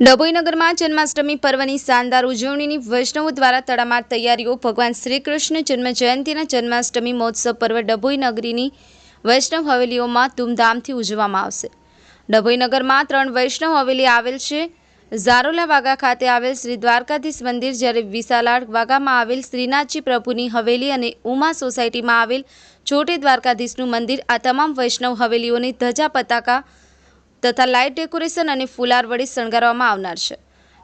ડભોઈનગરમાં જન્માષ્ટમી પર્વની શાનદાર ઉજવણીની વૈષ્ણવો દ્વારા તડામાર તૈયારીઓ ભગવાન શ્રી કૃષ્ણ જન્મ જયંતિના જન્માષ્ટમી મહોત્સવ પર્વ ડભોઈ નગરીની વૈષ્ણવ હવેલીઓમાં ધૂમધામથી ઉજવવામાં આવશે. ડભોઈનગરમાં ત્રણ વૈષ્ણવ હવેલી આવેલ છે. ઝારોલા વાગા ખાતે આવેલ શ્રી દ્વારકાધીશ મંદિર જ્યારે વિશાલાડ વાગામાં આવેલ શ્રીનાથજી પ્રભુની હવેલી અને ઉમા સોસાયટીમાં આવેલ છોટે દ્વારકાધીશનું મંદિર આ તમામ વૈષ્ણવ હવેલીઓની ધજા પતાકા તથા લાઇટ ડેકોરેશન અને ફુલાર વડે શણગારવામાં આવનાર છે.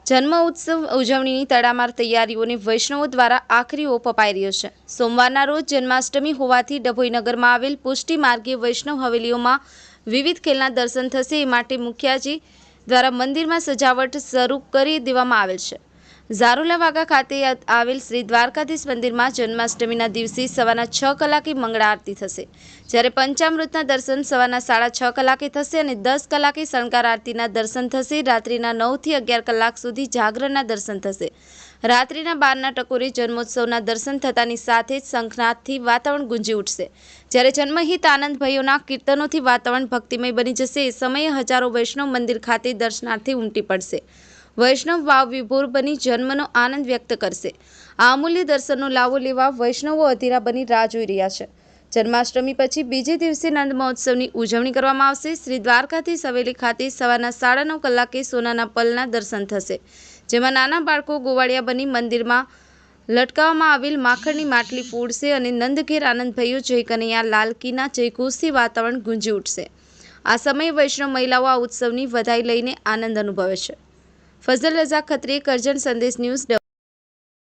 જન્મ ઉત્સવ ઉજવણીની તડામાર તૈયારીઓને વૈષ્ણવો દ્વારા આખરી ઓપ અપાઈ રહ્યો છે. સોમવારના રોજ જન્માષ્ટમી હોવાથી ડભોઈનગરમાં આવેલ પુષ્ટિ માર્ગે વૈષ્ણવ હવેલીઓમાં વિવિધ ખેલના દર્શન થશે એ માટે મુખ્યાજી દ્વારા મંદિરમાં સજાવટ શરૂ કરી દેવામાં આવેલ છે. ઝારુલા વાગા ખાતે આવેલ શ્રી દ્વારકાધીશ મંદિરમાં જન્માષ્ટમીના દિવસે સવારના છ કલાકે મંગળા આરતી થશે. જ્યારે પંચામૃતના દર્શન સવારના સાડા છ કલાકે થશે અને દસ કલાકે શણગાર આરતીના દર્શન થશે. રાત્રિના નવથી અગિયાર કલાક સુધી જાગરણના દર્શન થશે. રાત્રિના બારના ટકોરે જન્મોત્સવના દર્શન થતાની સાથે જ શંખનાથથી વાતાવરણ ગુંજી ઉઠશે. જ્યારે જન્મહિત આનંદભાઈઓના કીર્તનોથી વાતાવરણ ભક્તિમય બની જશે. એ સમયે હજારો વૈષ્ણવ મંદિર ખાતે દર્શનાર્થી ઉમટી પડશે. વૈષ્ણવ ભાવ વિભોર બની જન્મનો આનંદ વ્યક્ત કરશે. આ અમૂલ્ય દર્શનનો લાવો લેવા વૈષ્ણવો અધીરા બની રાહ જોઈ રહ્યા છે. જન્માષ્ટમી પછી બીજે દિવસે નંદ મહોત્સવની ઉજવણી કરવામાં આવશે. શ્રી દ્વારકાથી સવેલી ખાતે સવારના સાડા નવ કલાકે સોનાના પલના દર્શન થશે, જેમાં નાના બાળકો ગોવાળિયા બની મંદિરમાં લટકાવવામાં આવેલ માખણની માટલી ફોડશે અને નંદઘેર આનંદભાઈઓ જય કનૈયા લાલકીના જયઘોષથી વાતાવરણ ગુંજી ઉઠશે. આ સમયે વૈષ્ણવ મહિલાઓ આ ઉત્સવની વધાઈ લઈને આનંદ અનુભવે છે. ફઝલ રઝા ખત્રી કરજણ સંદેશ ન્યૂઝ